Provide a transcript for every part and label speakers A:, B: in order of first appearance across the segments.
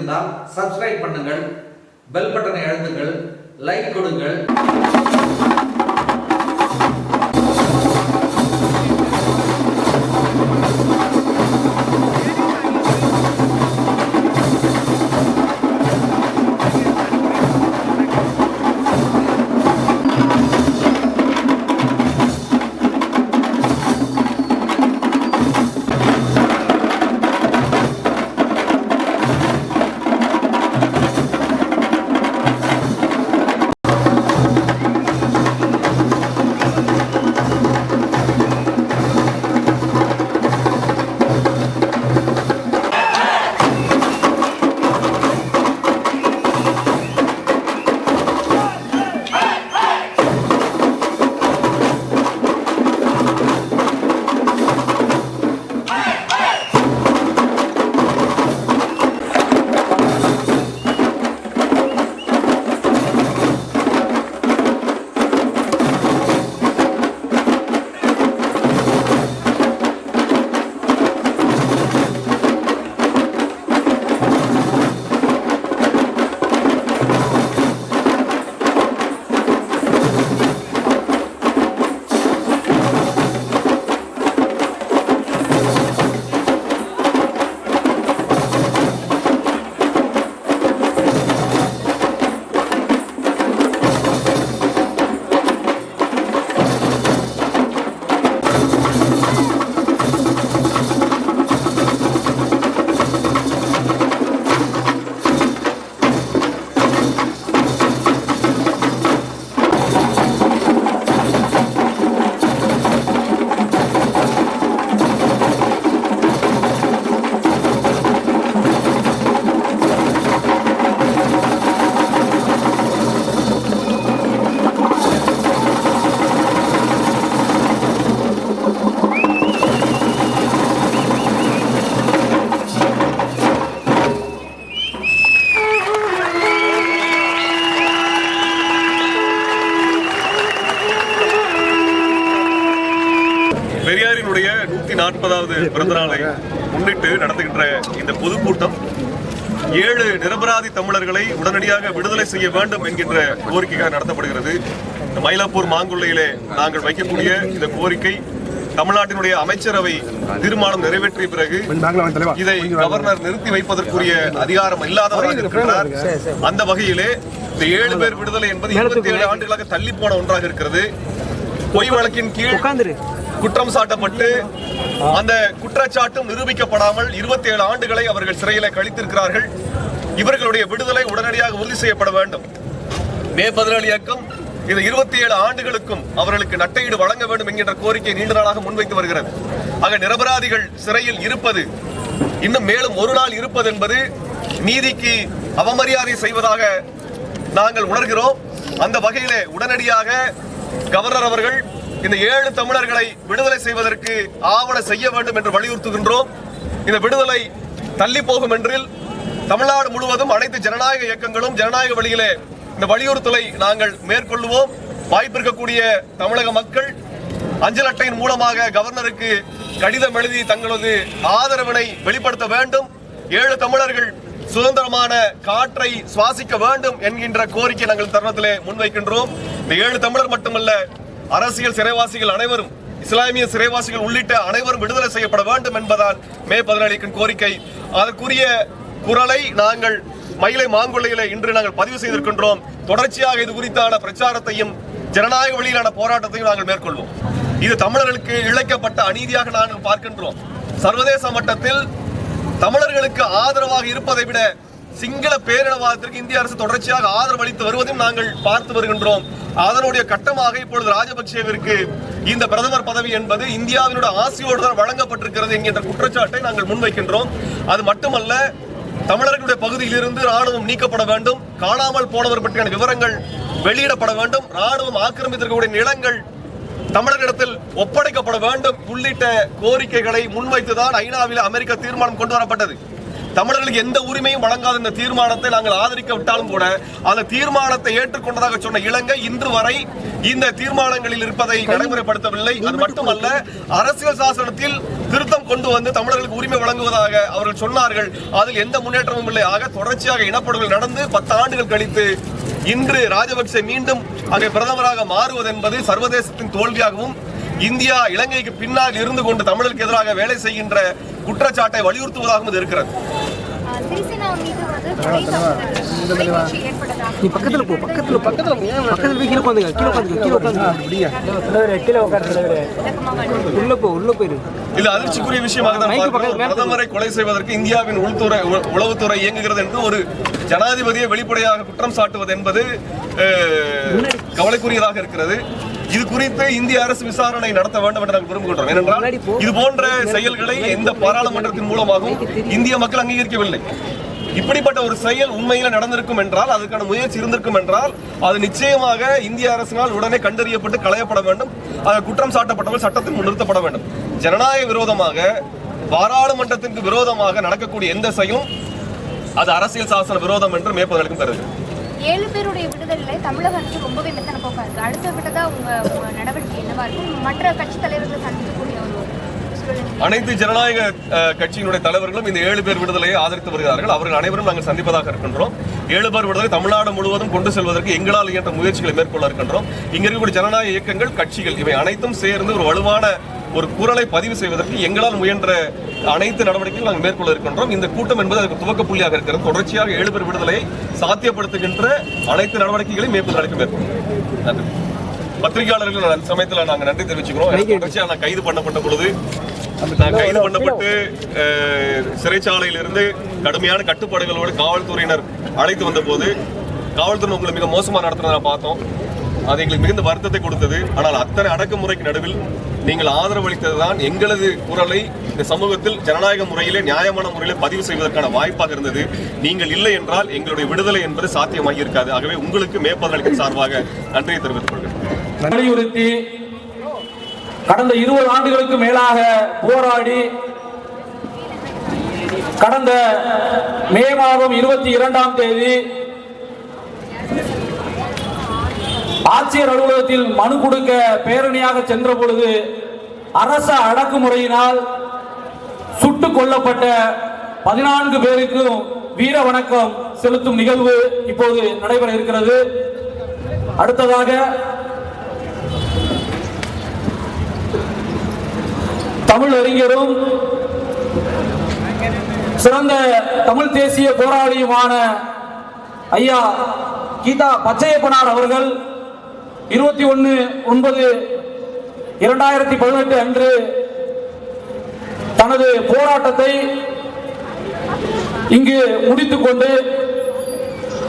A: பிடித்திருந்தால் சப்ஸ்கிரைப் பண்ணுங்கள் பெல் பட்டனை அழுத்துங்கள் லைக் கொடுங்கள்.
B: பெரியாரினுடைய நூத்தி நாற்பதாவது பிறந்த நாளை முன்னிட்டு நடத்துகின்ற இந்த பொதுக்கூட்டம் ஏழு நிரபராதி தமிழர்களை உடனடியாக விடுதலை செய்ய வேண்டும் என்கின்ற கோரிக்கையாக நடத்தப்படுகிறது. மயிலாப்பூர் மாங்குள்ளையிலே நாங்கள் வைக்கக்கூடிய இந்த கோரிக்கை தமிழ்நாட்டினுடைய அமைச்சரவை தீர்மானம் நிறைவேற்றிய பிறகு இதை கவர்னர் நிறுத்தி வைப்பதற்குரிய அதிகாரம் இல்லாதவராக இருக்கிறார் அந்த வகையிலே இந்த ஏழு பேர் விடுதலை என்பது இருபத்தி ஏழு ஆண்டுகளாக தள்ளி போன ஒன்றாக இருக்கிறது. பொய் வழக்கின் கீழ் குற்றம் சாட்டப்பட்டு அந்த குற்றச்சாட்டும் நிரூபிக்கப்படாமல் 27 ஆண்டுகளை அவர்கள் சிறையில கழித்திருக்கிறார்கள். இவர்களுடைய விடுதலை உடனடியாக உறுதி செய்யப்பட வேண்டும். மே பதினேழு இயக்கம் இந்த இருபத்தி ஏழு ஆண்டுகளுக்கும் அவர்களுக்கு நட்டையீடு வழங்க வேண்டும் என்கின்ற கோரிக்கை நீண்ட நாளாக முன்வைத்து வருகிறது. ஆக நிரபராதிகள் சிறையில் இருப்பது இன்னும் மேலும் ஒரு நாள் இருப்பது என்பது நீதிக்கு அவமரியாதை செய்வதாக நாங்கள் உணர்கிறோம். அந்த வகையிலே உடனடியாக கவர்னர் அவர்கள் இந்த ஏழு தமிழர்களை விடுதலை செய்வதற்கு ஆவண செய்ய வேண்டும் என்று வலியுறுத்துகின்றோம். இந்த விடுதலை தள்ளி போகும் என்றில் தமிழ்நாடு முழுவதும் அனைத்து ஜனநாயக இயக்கங்களும் ஜனநாயக வழியிலே இந்த வலியுறுத்தலை நாங்கள் மேற்கொள்வோம் வாய்ப்பு இருக்கக்கூடிய தமிழக மக்கள் அஞ்சல் அட்டையின் மூலமாக கவர்னருக்கு கடிதம் எழுதி தங்களது ஆதரவினை வெளிப்படுத்த வேண்டும். ஏழு தமிழர்கள் சுதந்திரமான காற்றை சுவாசிக்க வேண்டும் என்கின்ற கோரிக்கை நாங்கள் தருணத்திலே முன்வைக்கின்றோம். இந்த ஏழு தமிழர் மட்டுமல்ல அரசியல் சிறைவாசிகள் அனைவரும் இஸ்லாமிய சிறைவாசிகள் உள்ளிட்ட அனைவரும் விடுதலை செய்யப்பட வேண்டும் என்பதால் மே பதினேழின் கோரிக்கை. அதற்குரிய குரலை நாங்கள் மயிலை மாங்குள்ளையிலே இன்று நாங்கள் பதிவு செய்திருக்கின்றோம். தொடர்ச்சியாக இது குறித்தான பிரச்சாரத்தையும் ஜனநாயக வழியிலான போராட்டத்தையும் நாங்கள் மேற்கொள்வோம். இது தமிழர்களுக்கு இழைக்கப்பட்ட அநீதியாக நாங்கள் பார்க்கின்றோம். சர்வதேச மட்டத்தில் தமிழர்களுக்கு ஆதரவாக இருப்பதை விட சிங்கள பேரினவாதத்திற்கு இந்திய அரசு தொடர்ச்சியாக ஆதரவு அளித்து வருவதையும் நாங்கள் பார்த்து வருகின்றோம். அதனுடைய கட்டமாக இப்பொழுது ராஜபக்சேவிற்கு இந்த பிரதமர் பதவி என்பது இந்தியாவினுடைய ஆசையோடு தான் வழங்கப்பட்டிருக்கிறது என்கின்ற குற்றச்சாட்டை நாங்கள் முன்வைக்கின்றோம். அது மட்டுமல்ல தமிழர்களுடைய பகுதியிலிருந்து ராணுவம் நீக்கப்பட வேண்டும் காணாமல் போனவர் பற்றியான விவரங்கள் வெளியிடப்பட வேண்டும் ராணுவம் ஆக்கிரமித்திருக்கக்கூடிய நிலங்கள் தமிழர்களிடத்தில் ஒப்படைக்கப்பட வேண்டும் உள்ளிட்ட கோரிக்கைகளை முன்வைத்துதான் ஐநாவில் அமெரிக்க தீர்மானம் கொண்டு வரப்பட்டது. தமிழர்களுக்கு எந்த உரிமையும் வழங்காத இந்த தீர்மானத்தை நாங்கள் ஆதரிக்க விட்டாலும் கூட அந்த தீர்மானத்தை ஏற்றுக்கொண்டதாக சொன்ன இலங்கை இன்று வரை இந்த தீர்மானங்களில் இருப்பதை நடைமுறைப்படுத்தவில்லை. அது மட்டுமல்ல அரசியல் சாசனத்தில் திருத்தம் கொண்டு வந்து தமிழர்களுக்கு உரிமை வழங்குவதாக அவர்கள் சொன்னார்கள். அதில் எந்த முன்னேற்றமும் இல்லை. ஆக தொடர்ச்சியாக இனப்படுகொலை நடந்து பத்து ஆண்டுகள் கழித்து இன்று ராஜபக்சே மீண்டும் அங்கே பிரதமராக மாறுவது என்பது சர்வதேசத்தின் தோல்வியாகவும் இந்தியா இலங்கைக்கு பின்னால் இருந்து கொண்டு தமிழருக்கு எதிராக வேலை செய்கின்ற குற்றச்சாட்டை வலியுறுத்துவதாகவும் இது இருக்கிறது.
C: ஆஹ் சிறிசேனா மீது வந்து கொலை தாக்குதல் தொலைக்காட்சி ஏற்பட்டதாக
D: நீ பக்கத்துல போ பக்கத்துல பக்கத்துல பக்கத்துல போய் கீழே உட்காந்துங்க கீழே உட்காந்துங்க கீழே உட்காந்துங்க கீழே உட்காந்து
C: விளக்கமாக அனுப்பி.
D: உள்ள போ உள்ள போயிரு.
B: இது அதிர்ச்சிக்குரிய விஷயமாக தான் பிரதமரை கொலை செய்வதற்கு இந்தியாவின் உள்துறை உளவுத்துறை இயங்குகிறது என்று ஒரு ஜனாதிபதியை வெளிப்படையாக குற்றம் சாட்டுவது என்பது அஹ், கவலைக்குரியதாக இருக்கிறது. இது குறித்து இந்திய அரசு விசாரணை நடத்த வேண்டும் என்று நாங்கள் விரும்புகின்றோம். ஏனென்றால் இது போன்ற செயல்களை எந்த பாராளுமன்றத்தின் மூலமாகவும் இந்திய மக்கள் அங்கீகரிக்கவில்லை. இப்படிப்பட்ட ஒரு செயல் உண்மையில நடந்திருக்கும் என்றால் அதுக்கான முயற்சி இருந்திருக்கும் என்றால் அது நிச்சயமாக இந்திய அரசினால் உடனே கண்டறியப்பட்டு களையப்பட வேண்டும். அது குற்றம் சாட்டப்பட்டவர்கள் சட்டத்தில் முன் நிறுத்தப்பட வேண்டும். ஜனநாயக விரோதமாக பாராளுமன்றத்திற்கு விரோதமாக நடக்கக்கூடிய எந்த செயலும் அது அரசியல் சாசன விரோதம் என்று மேற்பதற்கும் கருது.
C: ஏழு பேருடைய விடுதலை தமிழக அரசு ரொம்பவே மெத்தன போக்கா இருக்கு. அடுத்த விட்டதா உங்க நடவடிக்கை என்னவா இருக்கும்? மற்ற கட்சி தலைவர்களை சந்திக்கக்கூடிய ஒரு
B: அனைத்து ஜனநாயக கட்சியினுடைய தலைவர்களும் இந்த ஏழு பேர் விடுதலையை ஆதரித்து வருகிறார்கள். அவர்கள் அனைவரும் நாங்கள் சந்திப்பதாக இருக்கின்றோம். ஏழு பேர் விடுதலை தமிழ்நாடு முழுவதும் கொண்டு செல்வதற்கு எங்களால் இயன்ற முயற்சிகளை மேற்கொள்ள இருக்கின்றோம். இங்க இருக்கக்கூடிய ஜனநாயக இயக்கங்கள் கட்சிகள் இவை அனைத்தும் சேர்ந்து ஒரு வலுவான ஒரு குரலை பதிவு செய்வதற்கு எங்களால் முயன்ற அனைத்து நடவடிக்கைகள் நாங்கள் மேற்கொள்ள இருக்கின்றோம். இந்த கூட்டம் என்பது அதற்கு துவக்க புள்ளியாக இருக்கிறது. தொடர்ச்சியாக ஏழு பேர் விடுதலையை சாத்தியப்படுத்துகின்ற அனைத்து நடவடிக்கைகளையும் மேற்கொள்ள நடக்கும் மேற்கொள்ளும் நன்றி. பத்திரிகையாளர்கள் அந்த சமயத்தில் நாங்கள் நன்றி தெரிவிச்சுக்கிறோம். தொடர்ச்சியாக நான் கைது பண்ணப்பட்ட பொழுது நான் கைது பண்ணப்பட்டு அஹ், சிறைச்சாலையிலிருந்து கடுமையான கட்டுப்பாடுகளோடு காவல்துறையினர் அழைத்து வந்த போது காவல்துறை உங்களை மிக மோசமாக நடத்துனதை நான் பார்த்தோம். அது எங்களுக்கு மிகுந்த வருத்தத்தை கொடுத்தது. ஆனால் அத்தனை அடக்குமுறைக்கு நடுவில் நீங்கள் ஆதரவளித்ததுதான் எங்களது குரலை இந்த சமூகத்தில் ஜனநாயக முறையிலே நியாயமான முறையிலே பதிவு செய்வதற்கான வாய்ப்பாக இருந்தது. நீங்கள் இல்லை என்றால் எங்களுடைய விடுதலை என்பது சாத்தியமாகி இருக்காது. ஆகவே உங்களுக்கு மேற்பதற்கு சார்பாக நன்றியை தெரிவித்துக் கொள்கிறேன்.
E: வலியுறுத்தி கடந்த இருபது ஆண்டுகளுக்கு மேலாக போராடி கடந்த மே மாதம் இருபத்தி இரண்டாம் தேதி ஆட்சியர் அலுவலகத்தில் மனு கொடுக்க பேரணியாக சென்ற பொழுது அரச அடக்குமுறையினால் சுட்டுக் கொல்லப்பட்ட பதினான்கு பேருக்கும் வீர வணக்கம் செலுத்தும் நிகழ்வு இப்போது நடைபெற இருக்கிறது. அடுத்ததாக தமிழ் அறிஞரும் சிறந்த தமிழ் தேசிய போராளியுமான ஐயா கீதா பச்சையப்பனார் அவர்கள் இருபத்தி ஒன்று ஒன்பது இரண்டாயிரத்தி பதினெட்டு அன்று தனது போராட்டத்தை இங்கு முடித்துக்கொண்டு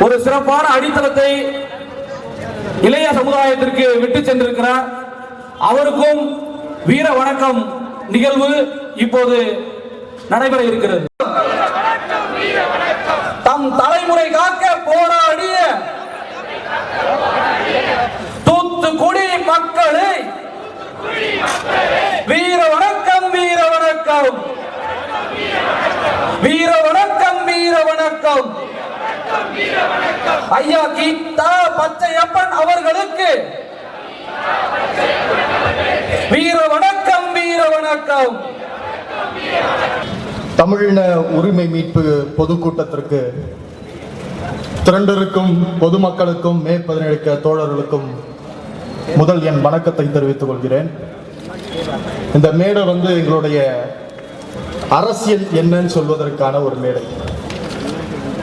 E: ஒரு சிறப்பான அடித்தளத்தை இளைய சமுதாயத்திற்கு விட்டு சென்றிருக்கிறார். அவருக்கும் வீர வணக்கம் நிகழ்வு இப்போது நடைபெற இருக்கிறது தம் தலைமுறை காக்க போராடிய தூத்துக்குடி மக்களை வீர வணக்கம் வீர வணக்கம் வீர வணக்கம் வீர வணக்கம் ஐயா கீதா பச்சையப்பன் அவர்களுக்கு. வீர வணக்கம் வீர வணக்கம்.
F: தமிழின உரிமை மீட்பு பொதுக்கூட்டத்திற்கு திரண்டிருக்கும் பொதுமக்களுக்கும் மே பதினெடுக்க தோழர்களுக்கும் முதல் என் வணக்கத்தை தெரிவித்துக் கொள்கிறேன். இந்த மேடை வந்து எங்களுடைய அரசியல் என்னன்னு சொல்வதற்கான ஒரு மேடை.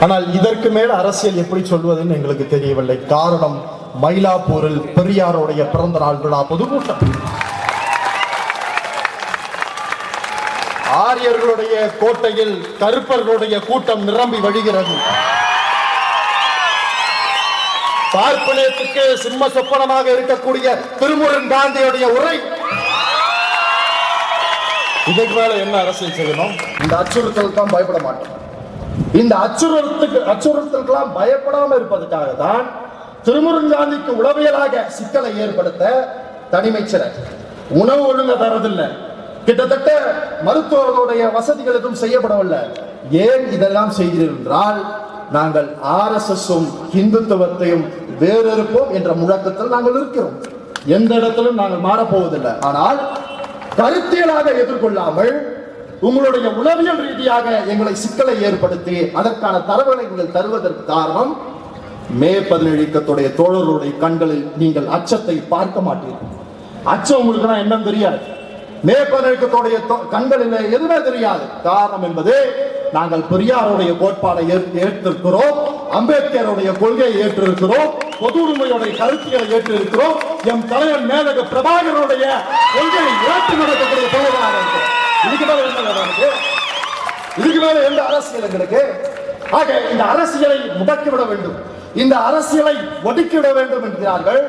F: ஆனால் இதற்கு மேல் அரசியல் எப்படி சொல்வதுன்னு எங்களுக்கு தெரியவில்லை. காரணம் மயிலாப்பூரில் பெரியாருடைய பிறந்த நாள் விழா பொதுக்கூட்டம். ஆரியர்களுடைய கோட்டையில் கருப்பர்களுடைய கூட்டம் நிரம்பி வழிகிறது. பார்ப்பனத்துக்கு சிம்ம சொப்பனமாக இருக்கக்கூடிய திருமுருகன் காந்தியுடைய உரை. இதுக்கு மேல என்ன அரசியல் செய்யணும்? இந்த அச்சுறுத்தல் தான் பயப்பட மாட்டோம். இந்த அச்சுறுத்தலுக்கு அச்சுறுத்தலுக்கெல்லாம் பயப்படாம இருப்பதற்காக தான் திருமுருங்காந்திக்கு உளவியலாக சிக்கலை ஏற்படுத்த தனிமைச் சிறை. உணவு ஒழுங்க தரதில்லை கிட்டத்தட்ட மருத்துவர்களுடைய வசதிகள் எதுவும் செய்யப்படவில்லை. ஏன் இதெல்லாம் செய்கிறீர்கள் என்றால் நாங்கள் ஆர்எஸ்எஸும் இந்துத்துவத்தையும் வேறொருப்போம் என்ற முழக்கத்தில் நாங்கள் இருக்கிறோம். எந்த இடத்திலும் நாங்கள் மாறப்போவதில்லை. ஆனால் கருத்தியலாக எதிர்கொள்ளாமல் உங்களுடைய உளவியல் ரீதியாக எங்களை சிக்கலை ஏற்படுத்தி அதற்கான தரவுகளை நீங்கள் தருவதற்கு காரணம் மே பதினேழு இயக்கத்துடைய தோழர்களுடைய கண்களில் நீங்கள் அச்சத்தை பார்க்க மாட்டீர்கள். அச்சம் உங்களுக்கு என்ன தெரியாது. மே பதினெழுக்கத்துடைய கண்களில் எதுவுமே தெரியாது. காரணம் என்பது நாங்கள் பெரியாருடைய கோட்பாடை ஏற்றிருக்கிறோம் அம்பேத்கருடைய கொள்கையை ஏற்றிருக்கிறோம் பொது உரிமையுடைய கருத்தியலை ஏற்றிருக்கிறோம் எம் தலைவர் மேலக பிரபாகருடைய கொள்கையை ஏற்று நடக்கக்கூடிய தலைவராக இருக்கிறோம். இதுக்கு மேல என்ன இதுக்கு மேல எந்த அரசியல் எங்களுக்கு? ஆக இந்த அரசியலை முடக்கிவிட வேண்டும். இந்த அரசியலை ஒடுக்கிவிட வேண்டும் என்கிறார்கள்.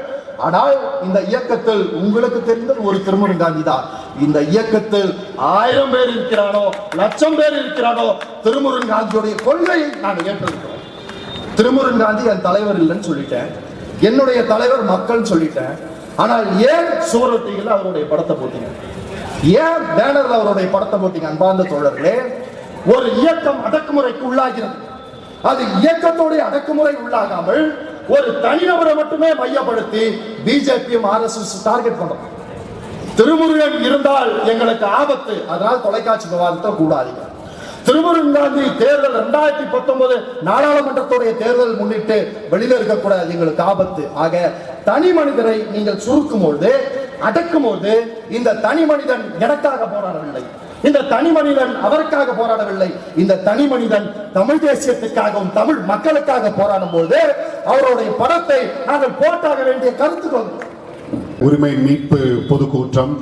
F: ஆனால் இந்த இயக்கத்தில் உங்களுக்கு தெரிந்தது ஒரு திருமண காந்தி தான் இந்த இயக்கத்தில் ஆயிரம் பேர் இருக்கிறானோ லட்சம் பேர் இருக்கிறானோ திருமுருகன் காந்தியுடைய கொள்கையை நான் ஏற்றிருக்கிறோம் திருமுருகன் காந்தி என் தலைவர் இல்லைன்னு சொல்லிட்டேன். என்னுடைய தலைவர் மக்கள் சொல்லிட்டேன். ஆனால் ஏன் சுவரொட்டிகள் அவருடைய படத்தை போட்டீங்க? ஏன் பேனர்ல அவருடைய படத்தை போட்டீங்க அன்பார்ந்த தோழர்களே? ஒரு இயக்கம் அடக்குமுறைக்கு உள்ளாகிறது. அது இயக்கத்தோடைய அடக்குமுறை உள்ளாகாமல் ஒரு தனிநபரை மட்டுமே மையப்படுத்தி பிஜேபியும் ஆர்எஸ்எஸ் டார்கெட் பண்றோம். திருமுருகன் இருந்தால் எங்களுக்கு ஆபத்து. அதனால் தொலைக்காட்சி விவாதத்தை கூடாதீங்க. திருமுருகன் காந்தி தேர்தல் ரெண்டாயிரத்தி பத்தொன்பது நாடாளுமன்றத்துடைய தேர்தல் முன்னிட்டு வெளியில இருக்கக்கூடாது எங்களுக்கு ஆபத்து. ஆக தனி மனிதரை நீங்கள் சுருக்கும் பொழுது அடக்கும் போது இந்த தனி மனிதன் எனக்காக போராடவில்லை. இந்த தனி மனிதன் அவருக்காக போராடவில்லை. இந்த தனி மனிதன் தமிழ் தேசியத்துக்காகவும் தமிழ் மக்களுக்காக போராடும் போது அவருடைய படத்தை நாங்கள் போட்டாக வேண்டிய கருத்துக்கள்.
G: உரிமை மீட்பு பொதுக்கூட்டம்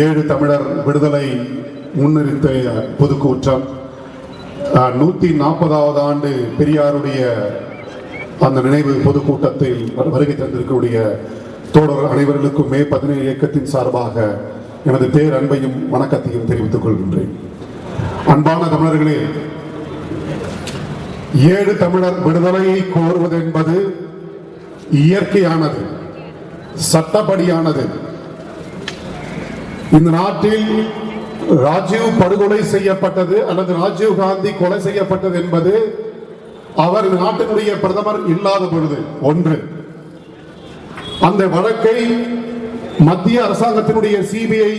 G: ஏழு தமிழர் விடுதலை முன்னிறுத்த பொதுக்கூட்டம். ஆஹ், நூத்தி நாற்பதாவது ஆண்டு பெரியாருடைய அந்த நினைவு பொதுக்கூட்டத்தில் வருகை தந்திருக்கக்கூடிய தோழர் அனைவர்களுக்கும் மே பதினேழு இயக்கத்தின் சார்பாக எனது பேரன்பையும் வணக்கத்தையும் தெரிவித்துக் கொள்கின்றேன். அன்பான தமிழர்களே ஏழு தமிழர் விடுதலையை கோருவதென்பது இயற்கையானது சட்டப்படியானது. இந்த நாட்டில் ராஜீவ் படுகொலை செய்யப்பட்டது அல்லது ராஜீவ் காந்தி கொலை செய்யப்பட்டது என்பது அவர் இந்த நாட்டினுடைய பிரதமர் இல்லாத பொழுது. ஒன்று. அந்த வழக்கை மத்திய அரசாங்கத்தினுடைய சிபிஐ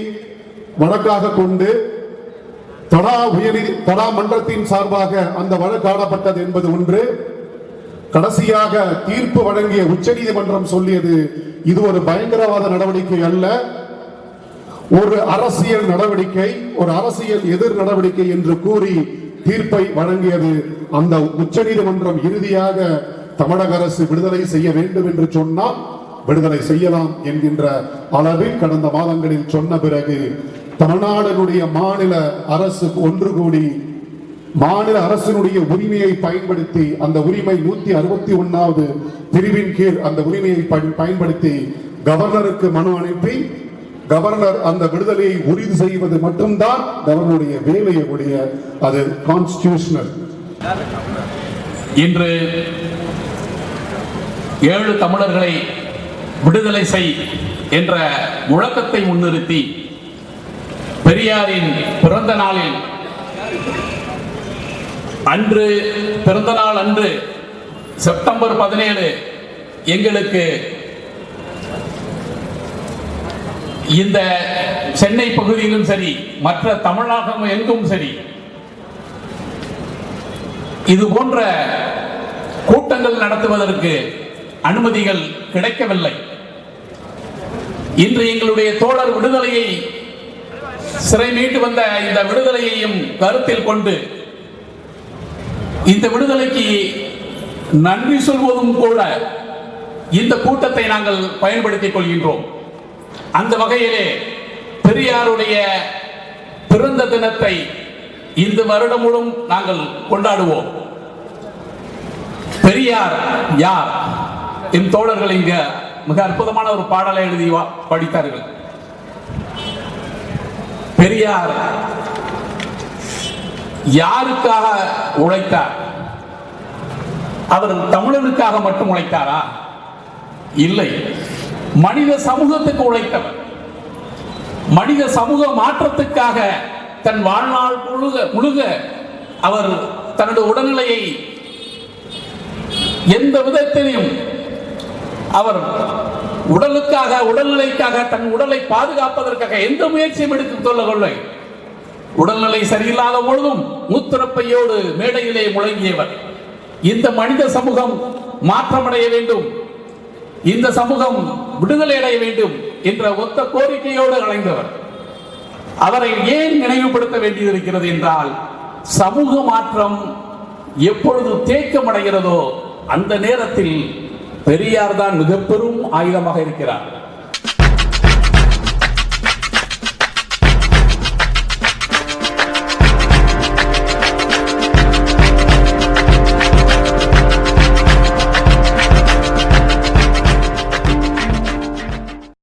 G: வழக்காக கொண்டு தடா உயர்நீதி தடா மன்றத்தின் சார்பாக அந்த வழக்காடப்பட்டது என்பது ஒன்று. கடைசியாக தீர்ப்பு வழங்கிய உச்சநீதிமன்றம் சொல்லியது இது ஒரு பயங்கரவாத நடவடிக்கை அல்ல. ஒரு அரசியல் நடவடிக்கை ஒரு அரசியல் எதிர் நடவடிக்கை என்று கூறி தீர்ப்பை வழங்கியது. அந்த உச்சநீதிமன்றம் இறுதியாக தமிழக அரசு விடுதலை செய்ய வேண்டும் என்று சொன்னால் விடுதலை செய்யலாம் என்கின்ற அளவில் கடந்த மாதங்களில் சொன்ன பிறகு தமிழ்நாடுடைய மாநில அரசு ஒன்று கூடி மாநில அரசினுடைய உரிமையை பயன்படுத்தி அந்த உரிமை நூத்தி அறுபத்தி ஒன்னாவது பிரிவின் கீழ் அந்த உரிமையை பயன்படுத்தி கவர்னருக்கு மனு அனுப்பி கவர்னர் அந்த விடுதலையை உறுதி செய்வது மட்டும்தான் கவர்னருடைய வேலையை உடைய அது கான்ஸ்டியூஷனல்
H: இன்று ஏழு தமிழர்களை விடுதலை செய் என்ற முழக்கத்தை முன்னிறுத்தி பெரியாரின் பிறந்த நாளில் அன்று பிறந்த நாள் அன்று செப்டம்பர் பதினேழு எங்களுக்கு இந்த சென்னை பகுதியிலும் சரி மற்ற தமிழகம் எங்கும் சரி இது போன்ற கூட்டங்கள் நடத்துவதற்கு அனுமதிகள் கிடைக்கவில்லை. இன்று எங்களுடைய தோழர் விடுதலையை சிறை மீட்டு வந்த இந்த விடுதலையையும் கருத்தில் கொண்டு இந்த விடுதலைக்கு நன்றி சொல்வதும் கூட இந்த கூட்டத்தை நாங்கள் பயன்படுத்திக் கொள்கின்றோம். அந்த வகையிலே பெரியாருடைய பிறந்த தினத்தை இந்த வருடம் முழும் நாங்கள் கொண்டாடுவோம். பெரியார் யார்? என் தோழர்கள் இங்க மிக அற்புதமான ஒரு பாடலை எழுதி வா- படித்தார்கள். பெரியார் யாருக்காக உழைத்தார்? அவர் தமிழனுக்காக மட்டும் உழைத்தாரா? இல்லை. மனித சமூகத்துக்கு உழைத்தவர். மனித சமூக மாற்றத்துக்காக தன் வாழ்நாள் முழுக முழுக அவர் தன்னுடைய உடல்நிலையை எந்த விதத்திலையும் அவர் உடலுக்காக உடல்நிலைக்காக தன் உடலை பாதுகாப்பதற்காக எந்த முயற்சியும் எடுத்துக் கொள்ளவில்லை. உடல்நிலை சரியில்லாத பொழுதும் மூத்திரப்பையோடு மேடையிலே முழங்கியவர். இந்த மனித சமூகம் மாற்றமடைய வேண்டும். இந்த சமூகம் விடுதலை அடைய வேண்டும் என்ற ஒத்த கோரிக்கையோடு அலைந்தவர். அவரை ஏன் நினைவுபடுத்த வேண்டியிருக்கிறது என்றால் சமூக மாற்றம் எப்பொழுது தேக்கமடைகிறதோ அந்த நேரத்தில் பெரியார் தான் மிக பெரும் ஆயுதமாக இருக்கிறார்.